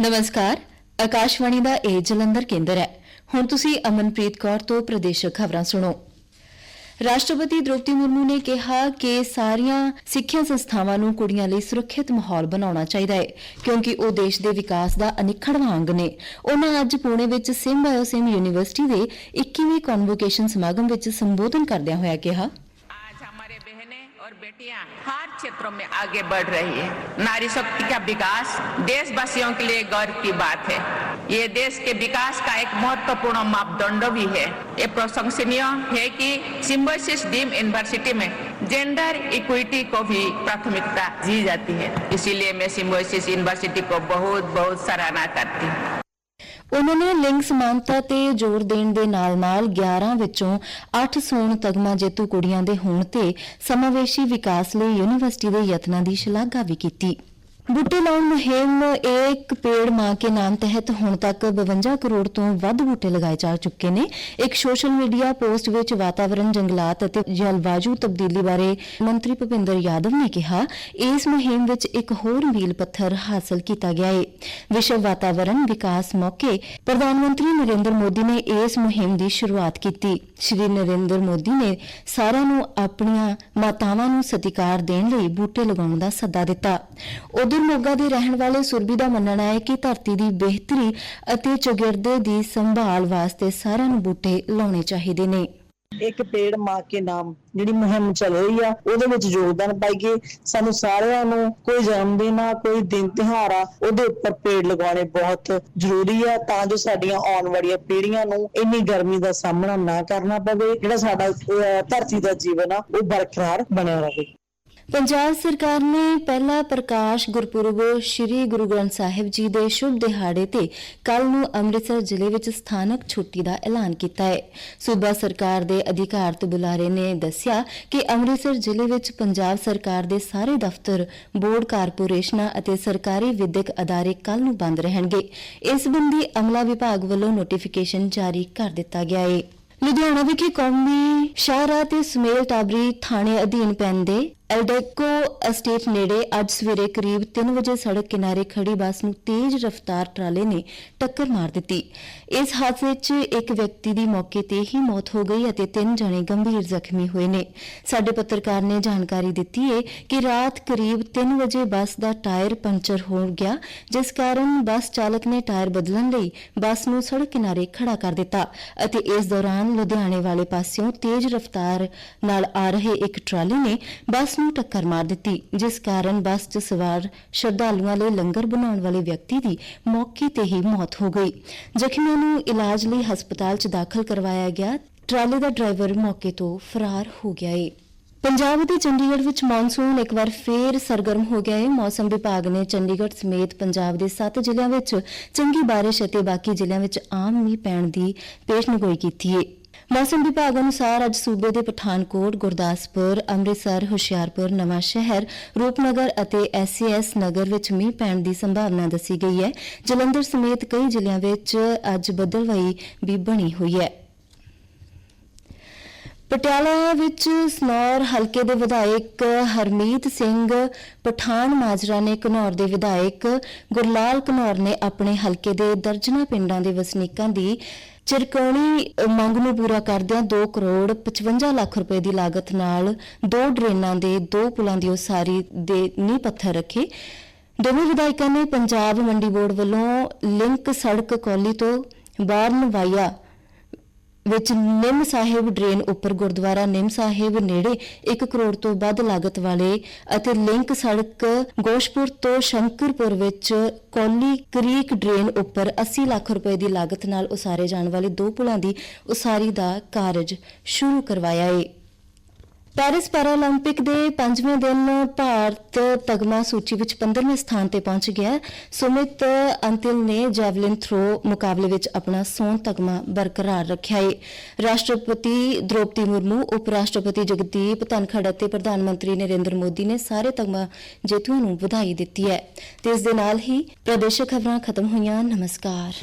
ਨਮਸਕਾਰ ਆਕਾਸ਼ਵਾਣੀ ਦਾ ਇਹ ਜਲੰਧਰ ਕੇਂਦਰ ਹੈ ਹੁਣ ਤੁਸੀਂ ਅਮਨਪ੍ਰੀਤ ਕੌਰ ਤੋਂ ਪ੍ਰਦੇਸ਼ਕ ਖਬਰਾਂ ਸੁਣੋ ਰਾਸ਼ਟਰਪਤੀ ਦ੍ਰੋਪਦੀ ਮੁਰਮੂ ਨੇ ਕਿਹਾ ਕਿ ਸਾਰੀਆਂ ਸਿੱਖਿਆ ਸੰਸਥਾਵਾਂ ਨੂੰ ਕੁੜੀਆਂ ਲਈ ਸੁਰੱਖਿਅਤ ਮਾਹੌਲ ਬਣਾਉਣਾ ਚਾਹੀਦਾ ਹੈ ਕਿਉਂਕਿ ਉਹ ਦੇਸ਼ ਦੇ ਵਿਕਾਸ ਦਾ ਅਨਿੱਖੜਵਾਂ ਅੰਗ ਨੇ ਉਹਨਾਂ ਅੱਜ ਪੁਣੇ ਵਿੱਚ ਸਿੰਬਾਇਓਸਿਮ ਯੂਨੀਵਰਸਿਟੀ ਦੇ 21ਵੇਂ ਕਨਵੋਕੇਸ਼ਨ ਸਮਾਗਮ ਵਿੱਚ ਸੰਬੋਧਨ ਕਰਦਿਆਂ ਹੋਇਆ ਕਿਹਾ आज हमारे बहनें और बेटियां हर क्षेत्रों में आगे बढ़ रही है। नारी शक्ति का विकास देशवासियों के लिए गर्व की बात है। ये देश के विकास का एक महत्वपूर्ण मापदंड भी है। ये प्रशंसनीय है कि सिम्बोसिस डीम यूनिवर्सिटी में जेंडर इक्विटी को भी प्राथमिकता दी जाती है। इसीलिए मैं सिम्बोसिस यूनिवर्सिटी को बहुत बहुत सराहना करती हूँ। ਉਹਨਾਂ ਨੇ ਲਿੰਗ ਸਮਾਨਤਾ ਤੇ ਜ਼ੋਰ ਦੇਣ ਦੇ ਨਾਲ-ਨਾਲ 11 ਵਿੱਚੋਂ 8 ਸੋਨ ਤਗਮਾ ਜੇਤੂ ਕੁੜੀਆਂ ਦੇ ਹੋਣ ਤੇ ਸਮਾਵੇਸ਼ੀ ਵਿਕਾਸ ਲਈ ਯੂਨੀਵਰਸਿਟੀ ਦੇ ਯਤਨਾਂ ਦੀ ਸ਼ਲਾਘਾ ਵੀ ਕੀਤੀ। ਬੂਟੇ ਲਾਉਣ ਮੁਹਿੰਮ ਇੱਕ ਪੇੜ ਮਾਂ ਕੇ ਨਾਮ ਤਹਿਤ ਹੁਣ ਤੱਕ 52 ਕਰੋੜ ਤੋਂ ਵੱਧ ਬੂਟੇ ਲਗਾਏ ਜਾ ਚੁੱਕੇ ਨੇ। ਇੱਕ ਸੋਸ਼ਲ ਮੀਡੀਆ ਪੋਸਟ ਵਿੱਚ ਵਾਤਾਵਰਣ ਜੰਗਲਾਤ ਅਤੇ ਜਲਵਾਯੂ ਤਬਦੀਲੀ ਬਾਰੇ ਮੰਤਰੀ ਭੁਪਿੰਦਰ ਯਾਦਵ ਨੇ ਕਿਹਾ, ਇਸ ਮੁਹਿੰਮ ਵਿੱਚ ਇੱਕ ਹੋਰ ਮੀਲ ਪੱਥਰ ਹਾਸਲ ਕੀਤਾ ਗਿਆ ਹੈ ਵਿਸ਼ਵ ਵਾਤਾਵਰਣ ਵਿਕਾਸ ਮੌਕੇ ਪ੍ਰਧਾਨ ਮੰਤਰੀ ਨਰਿੰਦਰ ਮੋਦੀ ਨੇ ਇਸ ਮੁਹਿੰਮ ਦੀ ਸ਼ੁਰੂਆਤ ਕੀਤੀ। ਸ਼੍ਰੀ ਨਰਿੰਦਰ ਮੋਦੀ ਨੇ ਸਾਰਿਆਂ ਨੂੰ ਆਪਣੀਆਂ ਮਾਤਾਵਾਂ ਨੂੰ ਸਤਿਕਾਰ ਦੇਣ ਲਈ ਬੂਟੇ ਲਗਾਉਣ ਦਾ ਸੱਦਾ ਦਿੱਤਾ। ਉਧਰ ਮੋਗਾ ਦੇ ਰਹਿਣ ਵਾਲੇ ਸੁਰਬੀ ਦਾ ਮੰਨਣਾ ਹੈ ਕਿ ਧਰਤੀ ਦੀ ਬਿਹਤਰੀ ਅਤੇ ਚੌਗਿਰਦੇ ਦੀ ਸੰਭਾਲ ਵਾਸਤੇ ਸਾਰਿਆਂ ਨੂੰ ਬੂਟੇ ਲਾਉਣੇ ਚਾਹੀਦੇ ਨੇ। ਇੱਕ ਪੇੜ ਮਾਂ ਕੇ ਨਾਮ, ਜਿਹੜੀ ਮੁਹਿੰਮ ਚੱਲ ਰਹੀ ਆ, ਉਹਦੇ ਵਿੱਚ ਯੋਗਦਾਨ ਪਾਈਏ ਸਾਨੂੰ ਸਾਰਿਆਂ ਨੂੰ ਕੋਈ ਜਨਮ ਦਿਨ ਆ, ਕੋਈ ਦਿਨ ਤਿਉਹਾਰ ਆ, ਉਹਦੇ ਉੱਪਰ ਪੇੜ ਲਗਾਉਣੇ ਬਹੁਤ ਜ਼ਰੂਰੀ ਆ, ਤਾਂ ਜੋ ਸਾਡੀਆਂ ਆਉਣ ਵਾਲੀਆਂ ਪੀੜ੍ਹੀਆਂ ਨੂੰ ਇੰਨੀ ਗਰਮੀ ਦਾ ਸਾਹਮਣਾ ਨਾ ਕਰਨਾ ਪਵੇ, ਜਿਹੜਾ ਸਾਡਾ ਧਰਤੀ ਦਾ ਜੀਵਨ ਆ, ਉਹ ਬਰਕਰਾਰ ਬਣਿਆ ਰਹੇ। ਪੰਜਾਬ ਸਰਕਾਰ ਨੇ ਪਹਿਲਾ ਪ੍ਰਕਾਸ਼ ਗੁਰਪੁਰਬ ਸ੍ਰੀ ਗੁਰੂ ਗ੍ਰੰਥ ਸਾਹਿਬ ਜੀ ਦੇ ਸ਼ੁਭ ਦਿਹਾੜੇ ਤੇ ਕੱਲ ਨੂੰ ਅੰਮ੍ਰਿਤਸਰ ਜ਼ਿਲ੍ਹੇ ਵਿੱਚ ਸਥਾਨਕ ਛੁੱਟੀ ਦਾ ਐਲਾਨ ਕੀਤਾ ਹੈ। ਸੂਬਾ ਸਰਕਾਰ ਦੇ ਅਧਿਕਾਰਤ ਬੁਲਾਰੇ ਨੇ ਦੱਸਿਆ ਕਿ ਅੰਮ੍ਰਿਤਸਰ ਜ਼ਿਲ੍ਹੇ ਵਿੱਚ ਪੰਜਾਬ ਸਰਕਾਰ ਦੇ ਸਾਰੇ ਦਫ਼ਤਰ, ਬੋਰਡ ਕਾਰਪੋਰੇਸ਼ਨਾਂ ਅਤੇ ਸਰਕਾਰੀ ਵਿਦਿਅਕ ਅਦਾਰੇ ਕੱਲ ਨੂੰ ਬੰਦ ਰਹਿਣਗੇ। ਇਸ ਸੰਬੰਧੀ ਅਮਲਾ ਵਿਭਾਗ ਵੱਲੋਂ ਨੋਟੀਫਿਕੇਸ਼ਨ ਜਾਰੀ ਕਰ ਦਿੱਤਾ ਗਿਆ ਹੈ ਲੁਧਿਆਣਾ ਵਿਖੇ ਕੌਮੀ ਸ਼ਾਹਰਾਹ ਤੇ ਸੁਮੇਲ ਟਾਬਰੀ ਥਾਣੇ ਅਧੀਨ ਪੈਂਦੇ ਐਲਡੇਕੋ ਅਸਟੇਟ ਨੇੜੇ ਅੱਜ ਸਵੇਰੇ ਕਰੀਬ 3 ਵਜੇ ਸੜਕ ਕਿਨਾਰੇ ਖੜੀ ਬੱਸ ਨੂੰ ਤੇਜ਼ ਰਫ਼ਤਾਰ ਟਰਾਲੇ ਨੇ ਟੱਕਰ ਮਾਰ ਦਿੱਤੀ। ਇਸ ਹਾਦਸੇ 'ਚ ਇੱਕ ਵਿਅਕਤੀ ਦੀ ਮੌਕੇ ਤੇ ਹੀ ਮੌਤ ਹੋ ਗਈ ਅਤੇ ਤਿੰਨ ਜਣੇ ਗੰਭੀਰ ਜ਼ਖਮੀ ਹੋਏ ਨੇ। ਸਾਡੇ ਪੱਤਰਕਾਰ ਨੇ ਜਾਣਕਾਰੀ ਦਿੱਤੀ ਹੈ ਕਿ ਰਾਤ ਕਰੀਬ 3 ਵਜੇ ਬੱਸ ਦਾ ਟਾਇਰ ਪੰਚਰ ਹੋ ਗਿਆ, ਜਿਸ ਕਾਰਨ ਬੱਸ ਚਾਲਕ ਨੇ ਟਾਇਰ ਬਦਲਣ ਲਈ ਬੱਸ ਨੂੰ ਸੜਕ ਕਿਨਾਰੇ ਖੜਾ ਕਰ ਦਿੱਤਾ ਅਤੇ ਇਸ ਦੌਰਾਨ ਲੁਧਿਆਣੇ ਵਾਲੇ ਪਾਸਿਓਂ ਤੇਜ਼ ਰਫ਼ਤਾਰ ਨਾਲ ਆ ਰਹੇ ਇੱਕ ਟਰਾਲੇ ਨੇ ਬੱਸ ਨੂੰ ਟੱਕਰ ਮਾਰ ਦਿੱਤੀ, ਜਿਸ ਕਾਰਨ ਬੱਸ 'ਚ ਸਵਾਰ ਸ਼ਰਧਾਲੂਆਂ ਲਈ ਲੰਗਰ ਬਣਾਉਣ ਵਾਲੇ ਵਿਅਕਤੀ ਦੀ ਮੌਕੇ ਤੇ ਹੀ ਮੌਤ ਹੋ ਗਈ। ਜ਼ਖਮੀਆਂ ਨੂੰ ਇਲਾਜ ਲਈ ਹਸਪਤਾਲ 'ਚ ਦਾਖਲ ਕਰਵਾਇਆ ਗਿਆ। ਟਰਾਲੇ ਦਾ ਡਰਾਈਵਰ ਮੌਕੇ ਤੋਂ ਫਰਾਰ ਹੋ ਗਿਆ ਏ। ਪੰਜਾਬ ਅਤੇ ਚੰਡੀਗੜ੍ਹ ਵਿੱਚ ਮੌਨਸੂਨ ਇੱਕ ਵਾਰ ਫੇਰ ਸਰਗਰਮ ਹੋ ਗਿਆ ਹੈ ਮੌਸਮ ਵਿਭਾਗ ਨੇ ਚੰਡੀਗੜ੍ਹ ਸਮੇਤ ਪੰਜਾਬ ਦੇ 7 ਜ਼ਿਲ੍ਹਿਆਂ ਵਿੱਚ ਚੰਗੀ ਬਾਰਿਸ਼ ਅਤੇ ਬਾਕੀ ਜ਼ਿਲ੍ਹਿਆਂ ਵਿੱਚ ਆਮ ਮੀਂਹ ਪੈਣ ਦੀ ਪੇਸ਼ਨਗੋਈ ਕੀਤੀ ਹੈ ਮੌਸਮ ਵਿਭਾਗ ਅਨੁਸਾਰ ਅੱਜ ਸੂਬੇ ਦੇ ਪਠਾਨਕੋਟ, ਗੁਰਦਾਸਪੁਰ, ਅੰਮ੍ਰਿਤਸਰ, ਹੁਸ਼ਿਆਰਪੁਰ, ਨਵਾਂ ਸ਼ਹਿਰ, ਰੂਪਨਗਰ ਅਤੇ ਐਸਸੀਐਸ ਨਗਰ ਵਿੱਚ ਮੀਂਹ ਪੈਣ ਦੀ ਸੰਭਾਵਨਾ ਦੱਸੀ ਗਈ ਹੈ। ਜਲੰਧਰ ਸਮੇਤ ਕਈ ਜ਼ਿਲ੍ਹਿਆਂ ਵਿੱਚ ਅੱਜ ਬੱਦਲਵਾਈ ਵੀ ਬਣੀ ਹੋਈ ਹੈ। ਪਟਿਆਲਾ ਵਿੱਚ ਸਨੌਰ ਹਲਕੇ ਦੇ ਵਿਧਾਇਕ ਹਰਮੀਤ ਸਿੰਘ ਪਠਾਨ ਮਾਜਰਾ ਨੇ ਘਨੌਰ ਦੇ ਵਿਧਾਇਕ ਗੁਰਲਾਲ ਘਨੌਰ ਨੇ ਆਪਣੇ ਹਲਕੇ ਦੇ ਦਰਜਨਾ ਪਿੰਡਾਂ ਦੇ ਵਸਨੀਕਾਂ ਦੀ ਚਿਰਕੌਣੀ ਮੰਗ ਨੂੰ ਪੂਰਾ ਕਰਦਿਆਂ 2 ਕਰੋੜ 55 ਲੱਖ ਰੁਪਏ ਦੀ ਲਾਗਤ ਨਾਲ ਦੋ ਡਰੇਨਾਂ ਦੇ ਦੋ ਪੁਲਾਂ ਦੀ ਉਸਾਰੀ ਦੇ ਨੀਂਹ ਪੱਥਰ ਰੱਖੇ। ਦੋਵੇਂ ਵਿਧਾਇਕਾਂ ਨੇ ਪੰਜਾਬ ਮੰਡੀ ਬੋਰਡ ਵੱਲੋਂ ਲਿੰਕ ਸੜਕ ਕੌਲੀ ਤੋਂ ਬਾਰਨ ਵਾਇਆ ਵਿੱਚ ਨਿੰਮ ਸਾਹਿਬ ਡਰੇਨ ਉੱਪਰ ਗੁਰਦੁਆਰਾ ਨਿੰਮ ਸਾਹਿਬ ਨੇੜੇ 1 ਕਰੋੜ ਤੋਂ ਵੱਧ ਲਾਗਤ ਵਾਲੇ ਅਤੇ ਲਿੰਕ ਸੜਕ ਗੋਸ਼ਪੁਰ ਤੋਂ ਸ਼ੰਕਰਪੁਰ ਵਿੱਚ ਕੌਲੀ ਕ੍ਰੀਕ ਡਰੇਨ ਉੱਪਰ 80 ਲੱਖ ਰੁਪਏ ਦੀ ਲਾਗਤ ਨਾਲ ਉਸਾਰੇ ਜਾਣ ਵਾਲੇ ਦੋ ਪੁਲਾਂ ਦੀ ਉਸਾਰੀ ਦਾ ਕਾਰਜ ਸ਼ੁਰੂ ਕਰਵਾਇਆ ਹੈ ਪੈਰਿਸ ਪੈਰਾਲੰਪਿਕ ਦੇ 5ਵੇਂ ਦਿਨ ਭਾਰਤ ਤਗਮਾ ਸੂਚੀ ਵਿੱਚ 15ਵੇਂ ਸਥਾਨ ਤੇ ਪਹੁੰਚ ਗਿਆ ਸੁਮਿਤ ਅੰਤਿਲ ਨੇ ਜੈਵਲਿਨ ਥਰੋ ਮੁਕਾਬਲੇ ਵਿੱਚ ਆਪਣਾ ਸੋਨ ਤਗਮਾ ਬਰਕਰਾਰ ਰੱਖਿਆ ਹੈ ਰਾਸ਼ਟਰਪਤੀ ਦ੍ਰੋਪਦੀ ਮੁਰਮੂ ਉਪ ਰਾਸ਼ਟਰਪਤੀ ਜਗਦੀਪ ਧਨਖੜ ਅਤੇ ਪ੍ਰਧਾਨ ਮੰਤਰੀ ਨਰਿੰਦਰ ਮੋਦੀ ਨੇ ਸਾਰੇ ਤਗਮਾ ਜੇਤੂਆਂ ਨੂੰ ਵਧਾਈ ਦਿੱਤੀ ਹੈ। ਤੇ ਇਸ ਦੇ ਨਾਲ ਹੀ ਪ੍ਰਦੇਸ਼ਕ ਖਬਰਾਂ ਖਤਮ ਹੋਈਆਂ। ਨਮਸਕਾਰ।